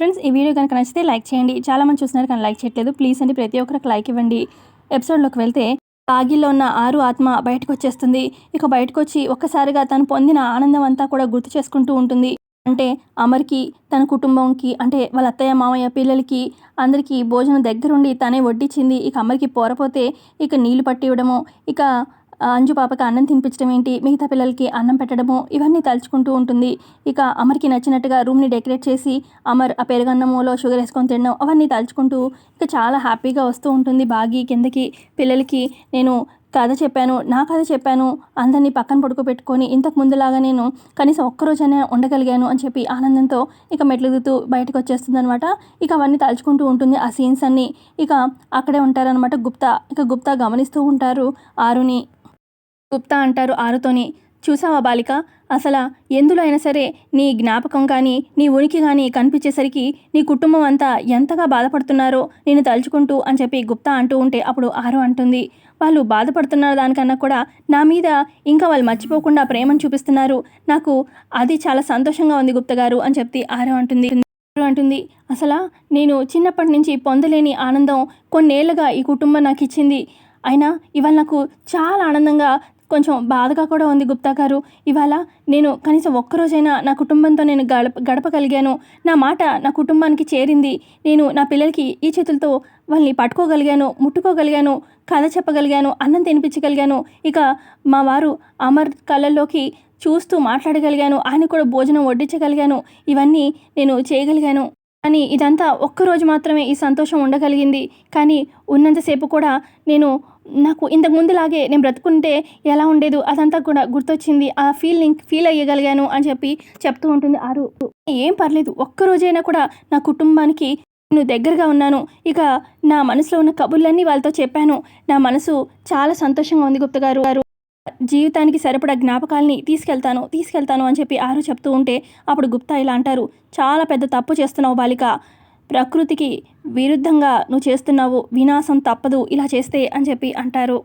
Friends ఈ video కనుక నచ్చితే లైక్ చేయండి. చాలా మంది చూస్తున్నారు కానీ లైక్ చేయట్లేదు. ప్లీజ్ అండి ప్రతి ఒక్కరికి లైక్ ఇవ్వండి. ఎపిసోడ్లోకి వెళ్తే బాగిలో ఉన్న ఆరు ఆత్మ బయటకు వచ్చేస్తుంది ఇక బయటకు వచ్చి ఒక్కసారిగా తను పొందిన ఆనందం అంతా కూడా గుర్తు చేసుకుంటూ ఉంటుంది. అంటే అమర్కి తన కుటుంబంకి అంటే వాళ్ళ అత్తయ్య మామయ్య పిల్లలకి అందరికీ భోజనం దగ్గరుండి తనే వడ్డించింది ఇక అమర్కి పోరపోతే ఇక నీళ్ళు పట్టి ఇవ్వడము ఇక అంజు పాపకి అన్నం తినిపించడం ఏంటి? మిగతా పిల్లలకి అన్నం పెట్టడము ఇవన్నీ తలుచుకుంటూ ఉంటుంది. ఇక అమర్కి నచ్చినట్టుగా రూమ్ని డెకరేట్ చేసి అమర్ ఆ పెరుగన్నములో షుగర్ వేసుకొని తినడం అవన్నీ తలుచుకుంటూ ఇక చాలా హ్యాపీగా వస్తూ ఉంటుంది బాగి కిందకి. పిల్లలకి నేను కథ చెప్పాను నా కథ చెప్పాను అందరినీ పక్కన పడుకోబెట్టుకొని ఇంతకు ముందులాగా నేను కనీసం ఒక్కరోజైనా ఉండగలిగాను అని చెప్పి ఆనందంతో ఇక మెట్లు దిగుతూ బయటకు వచ్చేస్తుంది అనమాట ఇక అవన్నీ తలుచుకుంటూ ఉంటుంది ఆ సీన్స్ అన్నీ. ఇక అక్కడే ఉంటారనమాట గుప్తా. ఇక గుప్తా గమనిస్తూ ఉంటారు ఆరుని. గుప్తా అంటారు ఆరుతోని. చూసావా బాలిక? అసలు ఎందులో అయినా సరే నీ జ్ఞాపకం కానీ నీ ఉనికి కానీ కనిపించేసరికి నీ కుటుంబం అంతా ఎంతగా బాధపడుతున్నారో నేను తలుచుకుంటూ అని చెప్పి గుప్తా అంటూ ఉంటే అప్పుడు ఆరు అంటుంది. వాళ్ళు బాధపడుతున్నారు దానికన్నా కూడా నా మీద ఇంకా వాళ్ళు మర్చిపోకుండా ప్రేమను చూపిస్తున్నారు. నాకు అది చాలా సంతోషంగా ఉంది గుప్త గారు అని చెప్పి ఆరు అంటుంది. అంటుంది అసలు నేను చిన్నప్పటి నుంచి పొందలేని ఆనందం కొన్నేళ్ళుగా ఈ కుటుంబం నాకు ఇచ్చింది అయినా ఇవాళ నాకు చాలా ఆనందంగా కొంచెం బాధగా కూడా ఉంది గుప్తా గారు. ఇవాళ నేను కనీసం ఒక్కరోజైనా నా కుటుంబంతో నేను గడప గడపగలిగాను. నా మాట నా కుటుంబానికి చేరింది. నేను నా పిల్లలకి ఈ చేతులతో వాళ్ళని పట్టుకోగలిగాను ముట్టుకోగలిగాను కథ చెప్పగలిగాను అన్నం తినిపించగలిగాను. ఇక మా వారు అమర్ కళ్ళల్లోకి చూస్తూ మాట్లాడగలిగాను. ఆయన కూడా భోజనం వడ్డించగలిగాను. ఇవన్నీ నేను చేయగలిగాను. కానీ ఇదంతా ఒక్కరోజు మాత్రమే ఈ సంతోషం ఉండగలిగింది. కానీ ఉన్నంతసేపు కూడా నేను నాకు ఇంతకు ముందులాగే నేను బ్రతుకుంటే ఎలా ఉండేదో అదంతా కూడా గుర్తొచ్చింది. ఆ ఫీల్ని ఫీల్ అయ్యగలిగాను అని చెప్పి చెప్తూ ఉంటుంది ఆరు. ఏం పర్లేదు ఒక్కరోజైనా కూడా నా కుటుంబానికి నేను దగ్గరగా ఉన్నాను. ఇక నా మనసులో ఉన్న కబుర్లన్నీ వాళ్ళతో చెప్పాను. నా మనసు చాలా సంతోషంగా ఉంది గుప్త గారు గారు. జీవితానికి సరిపడా జ్ఞాపకాల్ని తీసుకెళ్తాను తీసుకెళ్తాను అని చెప్పి ఆరు చెప్తూ ఉంటే అప్పుడు గుప్తా ఇలా అంటారు. చాలా పెద్ద తప్పు చేస్తున్నావు బాలిక. ప్రకృతికి విరుద్ధంగా నువ్వు చేస్తున్నావు వినాశం తప్పదు ఇలా చేస్తే అని చెప్పి అంటారు.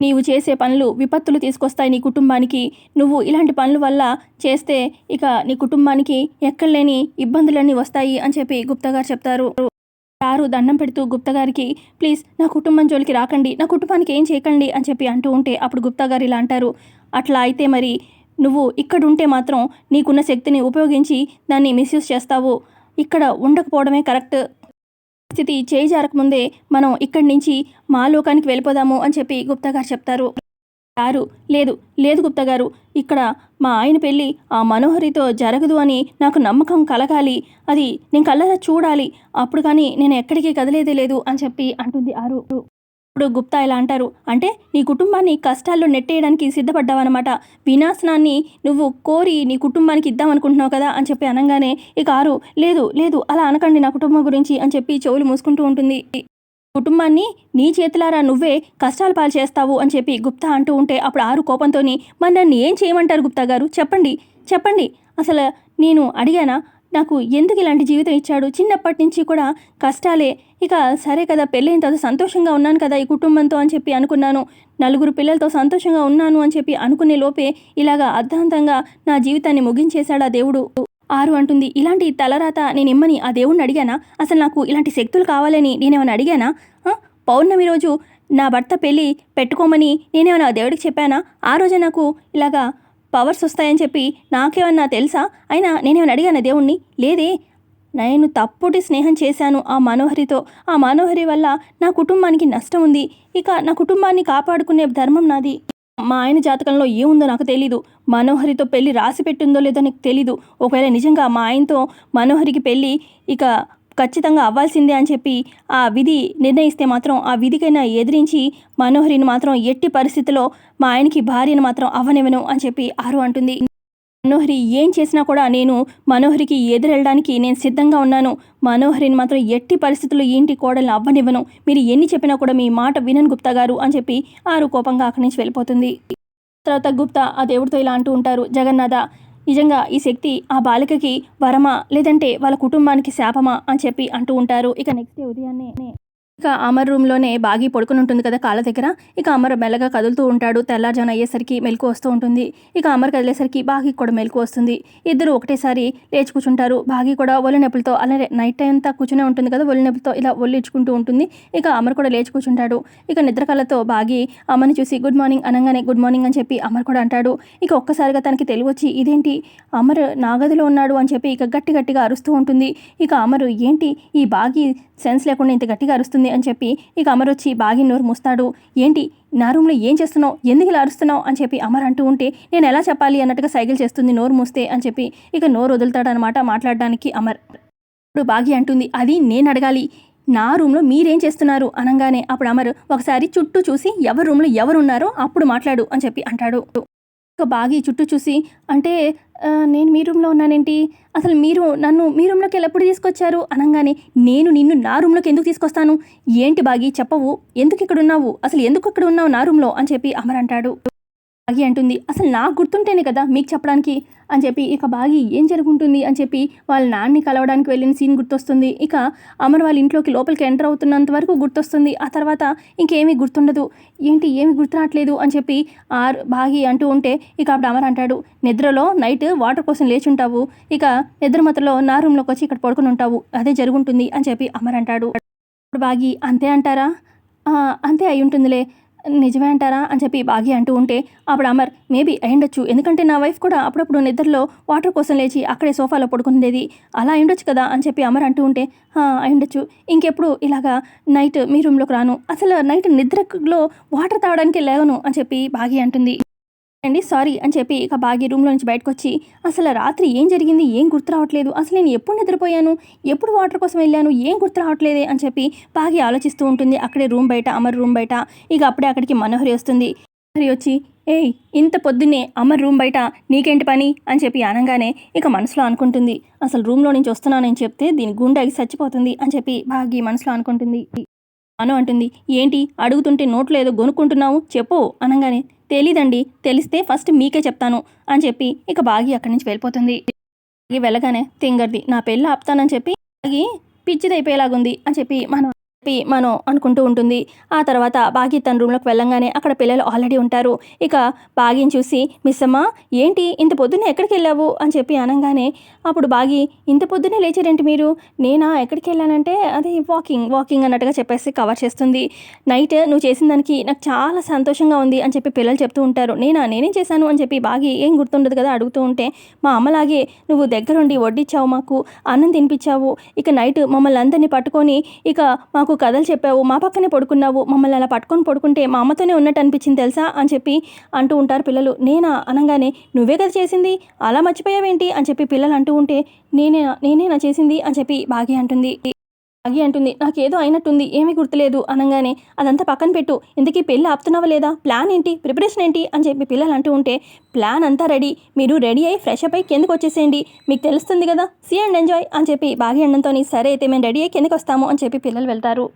నీవు చేసే పనులు విపత్తులు తీసుకొస్తాయి నీ కుటుంబానికి. నువ్వు ఇలాంటి పనుల వల్ల చేస్తే ఇక నీ కుటుంబానికి ఎక్కడలేని ఇబ్బందులన్నీ వస్తాయి అని చెప్పి గుప్తగారు చెప్తారు. చారు దండం పెడుతూ గుప్తగారికి ప్లీజ్ నా కుటుంబం జోలికి రాకండి నా కుటుంబానికి ఏం చేయకండి అని చెప్పి అంటూ ఉంటే అప్పుడు గుప్తగారు ఇలా అంటారు. అట్లా అయితే మరి నువ్వు ఇక్కడ ఉంటే మాత్రం నీకున్న శక్తిని ఉపయోగించి దాన్ని మిస్యూజ్ చేస్తావు. ఇక్కడ ఉండకపోవడమే కరెక్ట్. స్థితి చేయి జారకముందే మనం ఇక్కడి నుంచి మా లోకానికి వెళ్ళిపోదాము అని చెప్పి గుప్తా గారు చెప్తారు. గారు లేదు లేదు గుప్తా గారు ఇక్కడ మా ఆయన పెళ్ళి ఆ మనోహరితో జరగదు అని నాకు నమ్మకం కలగాలి. అది నేను కళ్ళరా చూడాలి. అప్పుడు కానీ నేను ఎక్కడికి కదిలేదే లేదు అని చెప్పి అంటుంది ఆరు. అప్పుడు గుప్తా ఇలా అంటారు? అంటే నీ కుటుంబాన్ని కష్టాల్లో నెట్టేయడానికి సిద్ధపడ్డావన్నమాట. వినాశనాన్ని నువ్వు కోరి నీ కుటుంబానికి ఇద్దామనుకుంటున్నావు కదా అని చెప్పి అనగానే ఇక ఆరు లేదు లేదు అలా అనకండి నా కుటుంబం గురించి అని చెప్పి చెవులు మూసుకుంటూ ఉంటుంది. కుటుంబాన్ని నీ చేతులారా నువ్వే కష్టాలు పాలు చేస్తావు అని చెప్పి గుప్తా అంటూ ఉంటే అప్పుడు ఆరు కోపంతో మరి నన్ను ఏం చేయమంటారు గుప్తా గారు? చెప్పండి చెప్పండి. అసలు నేను అడిగానా? నాకు ఎందుకు ఇలాంటి జీవితం ఇచ్చాడు? చిన్నప్పటి నుంచి కూడా కష్టాలే. ఇక సరే కదా పెళ్ళైన తర్వాత సంతోషంగా ఉన్నాను కదా ఈ కుటుంబంతో అని చెప్పి అనుకున్నాను. నలుగురు పిల్లలతో సంతోషంగా ఉన్నాను అని చెప్పి అనుకునే లోపే ఇలాగా అర్ధాంతంగా నా జీవితాన్ని ముగించేశాడు ఆ దేవుడు. ఆరు అంటుంది ఇలాంటి తలరాత నేను ఇమ్మని ఆ దేవుణ్ణి అడిగానా? అసలు నాకు ఇలాంటి శక్తులు కావాలని నేనేమైనా అడిగానా? పౌర్ణమి రోజు నా భర్త పెళ్ళి పెట్టుకోమని నేనేమైనా దేవుడికి చెప్పానా? ఆ రోజే నాకు ఇలాగా పవర్స్ వస్తాయని చెప్పి నాకేమన్నా తెలుసా? అయినా నేనేమైనా అడిగాను దేవుణ్ణి? లేదే. నేను తప్పుటి స్నేహం చేశాను ఆ మనోహరితో. ఆ మనోహరి వల్ల నా కుటుంబానికి నష్టం ఉంది. ఇక నా కుటుంబాన్ని కాపాడుకునే ధర్మం నాది. మా ఆయన జాతకంలో ఏముందో నాకు తెలీదు. మనోహరితో పెళ్ళి రాసి పెట్టిందో లేదో నాకు తెలీదు. ఒకవేళ నిజంగా మా ఆయనతో మనోహరికి పెళ్ళి ఇక ఖచ్చితంగా అవ్వాల్సిందే అని చెప్పి ఆ విధి నిర్ణయిస్తే మాత్రం ఆ విధికైనా ఎదిరించి మనోహరిని మాత్రం ఎట్టి పరిస్థితిలో మా ఆయనకి భార్యను మాత్రం అవ్వనివ్వను అని చెప్పి ఆరు అంటుంది. మనోహరి ఏం చేసినా కూడా నేను మనోహరికి ఎదురెళ్ళడానికి నేను సిద్ధంగా ఉన్నాను. మనోహరిని మాత్రం ఎట్టి పరిస్థితుల్లో ఏంటి ఇంటి కోడల్ని అవ్వనివ్వను. మీరు ఎన్ని చెప్పినా కూడా మీ మాట వినన్ గుప్తా గారు అని చెప్పి ఆరు కోపంగా అక్కడి నుంచి వెళ్ళిపోతుంది. తర్వాత గుప్తా ఆ దేవుడితో ఇలా అంటూ ఉంటారు జగన్నాథ నిజంగా ఈ శక్తి ఆ బాలికకి వరమా? లేదంటే వాళ్ళ కుటుంబానికి శాపమా? అని చెప్పి అంటూ ఉంటారు. ఇక నెక్స్ట్ డే ఉదయాన్నే ఇక అమర్ రూమ్లోనే బాగి పడుకుని ఉంటుంది కదా కాళ్ళ దగ్గర. ఇక అమర్ మెల్లగా కదులుతూ ఉంటాడు. తెల్లారుజామున అయ్యేసరికి మెలకు వస్తూ ఉంటుంది. ఇక అమర్ కదిలేసరికి బాగి కూడా మెలకు వస్తుంది. ఇద్దరు ఒకటేసారి లేచి కూర్చుంటారు. బాగి కూడా ఒళ్ళు నొప్పులతో అలాగే నైట్ టైం అంతా కూర్చునే ఉంటుంది కదా ఒళ్ళు నొప్పులతో ఇలా ఒళ్ళు ఇచ్చుకుంటూ ఉంటుంది. ఇక అమర్ కూడా లేచి కూర్చుంటాడు. ఇక నిద్ర కళ్ళతో బాగి అమ్మని చూసి గుడ్ మార్నింగ్ అనగానే గుడ్ మార్నింగ్ అని చెప్పి అమర్ కూడా అంటాడు. ఇక ఒక్కసారిగా తనకి తెలివచ్చి ఇదేంటి? అమర్ నాగదిలో ఉన్నాడు అని చెప్పి ఇక గట్టి గట్టిగా అరుస్తూ ఉంటుంది. ఇక అమరు ఏంటి? ఈ బాగి సెన్స్ లేకుండా ఇంత గట్టిగా అరుస్తుంది అని చెప్పి ఇక అమర్ వచ్చి బాగి నోరు మూస్తాడు. ఏంటి? నా రూమ్లో ఏం చేస్తున్నావు? ఎందుకు ఇలా అరుస్తున్నావు? అని చెప్పి అమర్ అంటూ ఉంటే నేను ఎలా చెప్పాలి అన్నట్టుగా సైకిల్ చేస్తుంది నోరు మూస్తే అని చెప్పి ఇక నోరు వదులుతాడనమాట మాట్లాడడానికి అమర్. ఇప్పుడు బాగి అంటుంది అది నేను అడగాలి. నా రూమ్లో మీరేం చేస్తున్నారు? అనగానే అప్పుడు అమర్ ఒకసారి చుట్టూ చూసి ఎవరి రూమ్లో ఎవరు ఉన్నారో అప్పుడు మాట్లాడు అని చెప్పి అంటాడు. ఇక బాగి చుట్టూ చూసి అంటే నేను మీ రూమ్లో ఉన్నానేంటి? అసలు మీరు నన్ను మీ రూమ్లోకి వెళ్ళి ఎప్పుడు తీసుకొచ్చారు? అనగానే నేను నిన్ను నా రూమ్లోకి ఎందుకు తీసుకొస్తాను? ఏంటి బాగి? చెప్పవు. ఎందుకు ఇక్కడ ఉన్నావు? అసలు ఎందుకు ఇక్కడ ఉన్నావు నా రూమ్లో? అని చెప్పి అమర్ అంటాడు. బాగి అంటుంది అసలు నాకు గుర్తుంటేనే కదా మీకు చెప్పడానికి. అని చెప్పి ఇక బాగి ఏం జరుగుంటుంది అని చెప్పి వాళ్ళ నాన్ని కలవడానికి వెళ్ళిన సీన్ గుర్తొస్తుంది. ఇక అమర్ వాళ్ళ ఇంట్లోకి లోపలికి ఎంటర్ అవుతున్నంత వరకు గుర్తొస్తుంది. ఆ తర్వాత ఇంకేమీ గుర్తుండదు. ఏంటి ఏమి గుర్తురావట్లేదు అని చెప్పి ఆర్ బాగి అంటూ ఉంటే ఇక అప్పుడు అమర్ అంటాడు నిద్రలో నైట్ వాటర్ కోసం లేచి ఉంటావు ఇక నిద్ర మతలో నా రూమ్లోకి వచ్చి ఇక్కడ పడుకుని ఉంటావు. అదే జరుగుంటుంది అని చెప్పి అమర్ అంటాడు. అప్పుడు బాగి అంతే అంటారా? అంతే అయి ఉంటుందిలే. నిజమే అంటారా అని చెప్పి బాగి అంటూ ఉంటే అప్పుడు అమర్ మేబీ అయ్యుండొచ్చు. ఎందుకంటే నా వైఫ్ కూడా అప్పుడప్పుడు నిద్రలో వాటర్ కోసం లేచి అక్కడే సోఫాలో పడుకునేది అలా అయ్యుండొచ్చు కదా అని చెప్పి అమర్ అంటూ ఉంటే అయ్యుండొచ్చు. ఇంకెప్పుడు ఇలాగా నైట్ మీ రూమ్లోకి రాను. అసలు నైట్ నిద్రలో వాటర్ తాగడానికి లేవను అని చెప్పి బాగి అంటుంది. అండి సారీ అని చెప్పి ఇక బాగి రూమ్లో నుంచి బయటకు వచ్చి అసలు రాత్రి ఏం జరిగింది? ఏం గుర్తు రావట్లేదు? అసలు నేను ఎప్పుడు నిద్రపోయాను? ఎప్పుడు వాటర్ కోసం వెళ్ళాను? ఏం గుర్తు రావట్లేదే? అని చెప్పి బాగి ఆలోచిస్తూ ఉంటుంది. అక్కడే రూమ్ బయట అమర్ రూమ్ బయట. ఇక అప్పుడే అక్కడికి మనోహరి వస్తుంది. మనోహరి వచ్చి ఏయ్ ఇంత పొద్దున్నే అమర్ రూమ్ బయట నీకేంటి పని? అని చెప్పి అనగానే ఇక మనసులో అనుకుంటుంది. అసలు రూమ్లో నుంచి వస్తున్నానని చెప్తే దీని గుండె ఆగి చచ్చిపోతుంది అని చెప్పి బాగి మనసులో అనుకుంటుంది. అను అంటుంది. ఏంటి? అడుగుతుంటే నోట్లో ఏదో గొనుక్కుంటున్నావు? చెప్పు అనగానే తెలీదండి తెలిస్తే ఫస్ట్ మీకే చెప్తాను అని చెప్పి ఇక బాగి అక్కడి నుంచి వెళ్ళిపోతుంది. బాగి వెళ్ళగానే తింగర్ది నా పెళ్ళి ఆపుతానని చెప్పి బాగి పిచ్చిదైపోయేలాగుంది అని చెప్పి మనం చెప్పి మనం అనుకుంటూ ఉంటుంది. ఆ తర్వాత బాగి తన రూమ్లోకి వెళ్ళంగానే అక్కడ పిల్లలు ఆల్రెడీ ఉంటారు. ఇక బాగిని చూసి మిస్ అమ్మ ఏంటి ఇంత పొద్దున్నే ఎక్కడికి వెళ్ళావు? అని చెప్పి అనగానే అప్పుడు బాగి ఇంత పొద్దున్నే లేచారేంటి మీరు? నేనా? ఎక్కడికి వెళ్ళానంటే అది వాకింగ్ వాకింగ్ అన్నట్టుగా చెప్పేసి కవర్ చేస్తుంది. నైట్ నువ్వు చేసిన దానికి నాకు చాలా సంతోషంగా ఉంది అని చెప్పి పిల్లలు చెప్తూ ఉంటారు. నేనా? నేనేం చేశాను? అని చెప్పి బాగి ఏం గుర్తుండదు కదా అడుగుతూ ఉంటే మా అమ్మలాగే నువ్వు దగ్గరుండి వడ్డిచ్చావు మాకు అన్నం తినిపించావు ఇక నైట్ మమ్మల్ని అందరినీ పట్టుకొని ఇక మాకు కథలు చెప్పావు మా పక్కనే పడుకున్నావు మమ్మల్ని అలా పట్టుకొని పడుకుంటే మా అమ్మతోనే ఉన్నట్టు అనిపించింది తెలుసా అని చెప్పి అంటూ ఉంటారు పిల్లలు. నేనా? అనగానే నువ్వే కదా చేసింది? అలా మర్చిపోయావేంటి? అని చెప్పి పిల్లలు అంటూ ఉంటే నేనే నేనేనా చేసింది? అని చెప్పి బాగి అంటుంది. బాగి అంటుంది నాకేదో అయినట్టుంది ఏమీ గుర్తులేదు అనగానే అదంతా పక్కన పెట్టు ఇంతకీ పెళ్ళి ఆపుతున్నావా లేదా? ప్లాన్ ఏంటి? ప్రిపరేషన్ ఏంటి? అని చెప్పి పిల్లలు అంటూ ఉంటే ప్లాన్ అంతా రెడీ మీరు రెడీ అయ్యి ఫ్రెష్ అప్ అయ్యి కిందకు వచ్చేసేయండి మీకు తెలుస్తుంది కదా సీ అండ్ ఎంజాయ్ అని చెప్పి బాగి అండంతో సరే అయితే మేము రెడీ అయ్యి కిందకు వస్తాము అని చెప్పి పిల్లలు వెళ్తారు.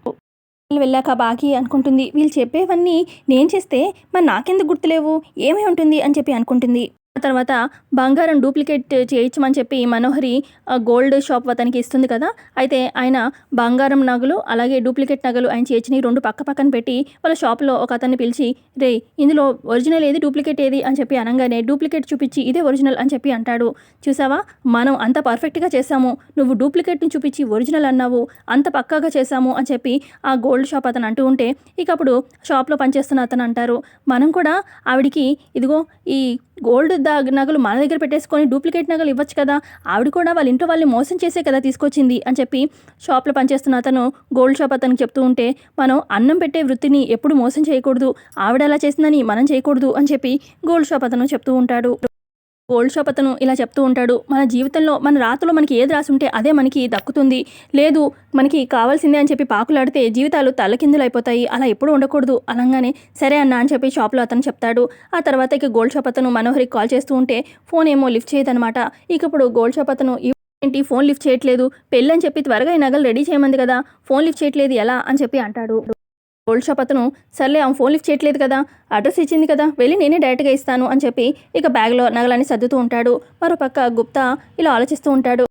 పిల్లలు వెళ్ళాక బాగి అనుకుంటుంది వీళ్ళు చెప్పేవన్నీ నేను చేస్తే మరి నాకెందుకు గుర్తులేవు? ఏమై ఉంటుంది? అని చెప్పి అనుకుంటుంది. తర్వాత బంగారం డూప్లికేట్ చేయించమని చెప్పి మనోహరి ఆ, గోల్డ్ షాప్ అతనికి ఇస్తుంది కదా? అయితే ఆయన బంగారం నగలు అలాగే డూప్లికేట్ నగలు ఆయన చేర్చిని రెండు పక్క పక్కన పెట్టి వాళ్ళ షాప్లో ఒక అతన్ని పిలిచి రే ఇందులో ఒరిజినల్ ఏది డూప్లికేట్ ఏది? అని చెప్పి అనగానే డూప్లికేట్ చూపించి ఇదే ఒరిజినల్ అని చెప్పి అంటాడు. చూసావా? మనం అంత పర్ఫెక్ట్గా చేసాము నువ్వు డూప్లికేట్ని చూపించి ఒరిజినల్ అన్నావు అంత పక్కాగా చేసాము అని చెప్పి ఆ గోల్డ్ షాప్ అతను అంటూ ఉంటే ఇక అప్పుడు షాప్లో పనిచేస్తున్న అతను అంటారు మనం కూడా ఆవిడికి ఇదిగో ఈ గోల్డ్ నగలు మన దగ్గర పెట్టేసుకొని డూప్లికేట్ నగలు ఇవ్వచ్చు కదా. ఆవిడ కూడా వాళ్ళ ఇంట్లో వాళ్ళని మోసం చేసే కదా తీసుకొచ్చింది అని చెప్పి షాప్లో పనిచేస్తున్న అతను గోల్డ్ షాప్ అతనికి చెప్తూ ఉంటే మనం అన్నం పెట్టే వృత్తిని ఎప్పుడు మోసం చేయకూడదు. ఆవిడ అలా చేసిందని మనం చేయకూడదు అని చెప్పి గోల్డ్ షాప్ అతను చెప్తూ ఉంటాడు. గోల్డ్ షాప్ అతను ఇలా చెప్తూ ఉంటాడు మన జీవితంలో మన రాతలో మనకి ఏది రాసుంటే అదే మనకి దక్కుతుంది. లేదు మనకి కావాల్సిందే అని చెప్పి పాకులాడితే జీవితాలు తలకిందులు అయిపోతాయి అలా ఎప్పుడు ఉండకూడదు అనగానే సరే అన్న అని చెప్పి షాప్లో అతను చెప్తాడు. ఆ తర్వాత ఇక గోల్డ్ షాప్ అతను మనోహరికి కాల్ చేస్తూ ఉంటే ఫోన్ ఏమో లిఫ్ట్ చేయదనమాట. ఇక ఇప్పుడు గోల్డ్ షాప్ అతను ఏంటి ఫోన్ లిఫ్ట్ చేయట్లేదు పెళ్ళని చెప్పి త్వరగా ఈ నగలు రెడీ చేయమంది కదా ఫోన్ లిఫ్ట్ చేయట్లేదు ఎలా అని చెప్పి అంటాడు. గోల్డ్ షాప్ అతను సర్లే ఆమె ఫోన్ లిఫ్ట్ చేయట్లేదు కదా అడ్రస్ ఇచ్చింది కదా వెళ్ళి నేనే డైరెక్ట్గా ఇస్తాను అని చెప్పి ఇక బ్యాగ్లో నగలని సర్దుతూ ఉంటాడు. మరోపక్క గుప్తా ఇలా ఆలోచిస్తూ ఉంటాడు.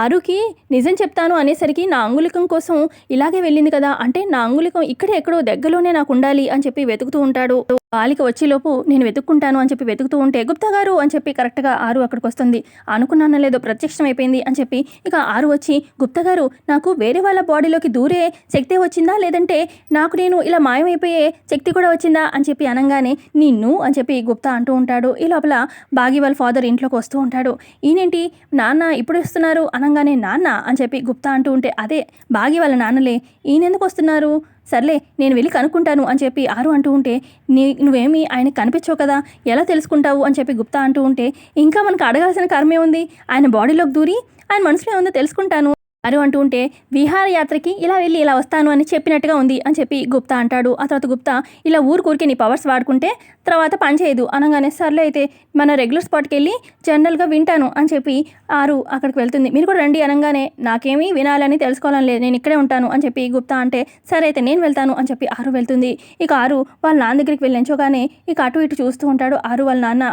ఆరుకి నిజం చెప్తాను అనేసరికి నా అంగుళికం కోసం ఇలాగే వెళ్ళింది కదా అంటే నా అంగుళికం ఇక్కడే ఎక్కడో దగ్గరలోనే నాకు ఉండాలి అని చెప్పి వెతుకుతూ ఉంటాడు. బాలిక వచ్చేలోపు నేను వెతుక్కుంటాను అని చెప్పి వెతుకుతూ ఉంటే గుప్తా గారు అని చెప్పి కరెక్ట్గా ఆరు అక్కడికి వస్తుంది అనుకున్నానో లేదో ప్రత్యక్షం అయిపోయింది అని చెప్పి ఇక ఆరు వచ్చి గుప్తా గారు నాకు వేరే వాళ్ళ బాడీలోకి దూరే శక్తి వచ్చిందా? లేదంటే నాకు నేను ఇలా మాయమైపోయే శక్తి కూడా వచ్చిందా? అని చెప్పి అనగానే నిన్ను అని చెప్పి గుప్తా అంటూ ఉంటాడు. ఈ లోపల బాగి వాళ్ళ ఫాదర్ ఇంట్లోకి వస్తూ ఉంటాడు. ఈయనేంటి? నాన్న ఇప్పుడు వస్తున్నారు? అనగానే నాన్న అని చెప్పి గుప్తా అంటూ ఉంటే అదే బాగి వాళ్ళ నాన్నలే ఈయనెందుకు వస్తున్నారు? సర్లే నేను వెళ్ళి కనుక్కుంటాను అని చెప్పి ఆరు అంటూ ఉంటే నీ నువ్వేమి ఆయనకి కనిపించవు కదా ఎలా తెలుసుకుంటావు అని చెప్పి గుప్తా అంటూ ఉంటే ఇంకా మనకు అడగాల్సిన కర్మే ఉంది ఆయన బాడీలోకి దూరి ఆయన మనసులో ఏముందో తెలుసుకుంటాను. అరు అంటూ ఉంటే విహారయాత్రకి ఇలా వెళ్ళి ఇలా వస్తాను అని చెప్పినట్టుగా ఉంది అని చెప్పి గుప్తా అంటాడు. ఆ తర్వాత గుప్తా ఇలా ఊరికూరికి నీ పవర్స్ వాడుకుంటే తర్వాత పని చేయదు అనగానే సర్లే అయితే మన రెగ్యులర్ స్పాట్కి వెళ్ళి జనరల్గా వింటాను అని చెప్పి ఆరు అక్కడికి వెళ్తుంది. మీరు కూడా రండి అనగానే నాకేమీ వినాలని తెలుసుకోవాలని లేదు. నేను ఇక్కడే ఉంటాను అని చెప్పి గుప్తా అంటే సరే అయితే నేను వెళ్తాను అని చెప్పి ఆరు వెళ్తుంది. ఇక ఆరు వాళ్ళ నాన్న దగ్గరికి వెళ్ళించోగానే ఇక అటు ఇటు చూస్తూ ఉంటాడు ఆరు వాళ్ళ నాన్న.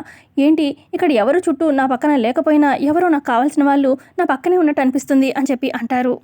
ఏంటి ఇక్కడ ఎవరు చుట్టూ నా పక్కన లేకపోయినా ఎవరో నాకు కావాల్సిన వాళ్ళు నా పక్కనే ఉన్నట్టు అనిపిస్తుంది అని చెప్పి అంటారు.